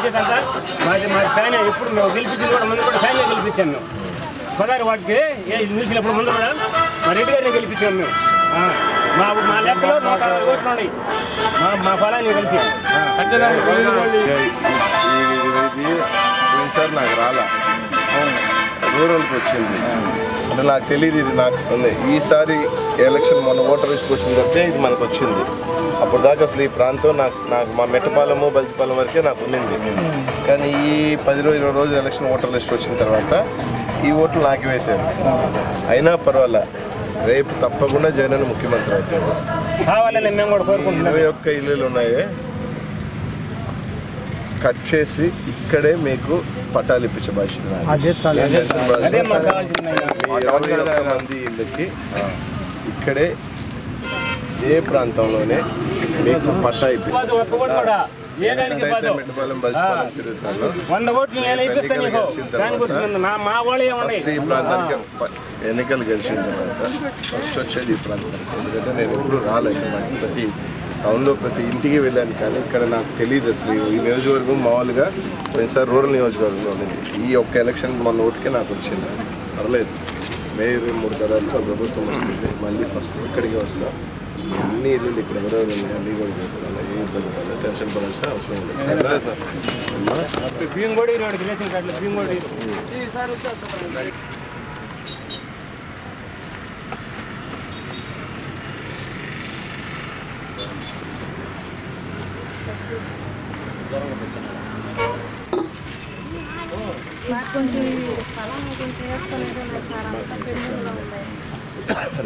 మా మాది మా ఫ్యాన్. ఇప్పుడు మేము గెలిపించింది కూడా ముందు కూడా ఫ్యాన్ గెలిపించాము మేము. పదహారు వాటికి ఏ ఎప్పుడు ముందు కూడా మా రెడ్డి గారిని గెలిపించాము మేము. మా మా లెక్కలో నూట అరవై ఓట్లు ఉన్నాయి. మా మా ఫలాన్ని కలిసి రూరల్కి వచ్చింది. అంటే నాకు తెలియదు ఇది నాకు ఉంది. ఈసారి ఎలక్షన్ మొన్న ఓటర్ లిస్ట్కి వచ్చిన తప్పితే ఇది మనకు వచ్చింది. అప్పుడు దాకా అసలు ఈ ప్రాంతం నాకు నాకు మా మెట్టపాలెము బలిచిపాలెం వరకే నాకు ఉన్నింది. కానీ ఈ పది రోజులు ఇరవై రోజులు ఎలక్షన్ ఓటర్ లిస్ట్ వచ్చిన తర్వాత ఈ ఓట్లు నాకు వేశారు. అయినా పర్వాలే రేపు తప్పకుండా జగన్ ముఖ్యమంత్రి అవుతాడు. ఇరవై ఒక్క ఇల్లులు ఉన్నాయి. కట్ చేసి ఇక్కడే మీకు పట్టాలు ఇప్పించే బాధ్యత మంది ఇళ్ళకి ఇక్కడే ఏ ప్రాంతంలోనే మీకు పట్టా ఎన్నికలు గెలిచిన తర్వాత ఫస్ట్ వచ్చేది ఈ ప్రాంతానికి. ఎందుకంటే నేను ఎప్పుడు రాలేదు. ప్రతి టౌన్లో ప్రతి ఇంటికి వెళ్ళాను కానీ ఇక్కడ నాకు తెలియదు అసలు. ఈ నియోజకవర్గం మామూలుగా పోయినసారి రూరల్ నియోజకవర్గంలో ఉంది. ఈ ఒక్క ఎలక్షన్ మన ఓటుకే నాకు వచ్చింది. పర్లేదు. మేయర్ మూడు తరాలతో ప్రభుత్వం వస్తుంది. మళ్ళీ ఫస్ట్ ఇక్కడికి వస్తా. అన్ని ఇల్లు ఇక్కడ ఎవరో అన్ని కూడా చేస్తాను. ఏ ఇబ్బంది పడలేదు. టెన్షన్ పడాల్సిన అవసరం లేదు.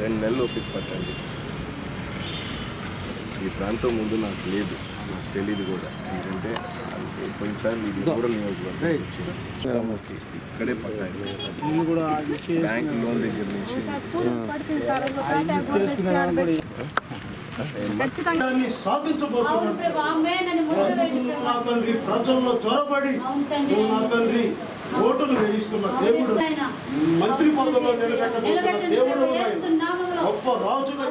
రెండు నెలలు ఓపిక పట్టండి. ఈ ప్రాంతం ముందు నాకు లేదు. నాకు తెలియదు కూడా. ఎందుకంటే పోయినసారి ఇది రూరల్ నియోజకవర్గం. ఇక్కడే పట్టా బ్యాంక్ లోన్ దగ్గర నుంచి. సాధించబోతున్నాడు. ప్రజల్లో చొరబడి నువ్వు నా తండ్రి ఓటును వేయిస్తున్న దేవుడు. మంత్రి పదవిలో నిలబెట్టబోతున్న దేవుడు. గొప్ప రాజుగా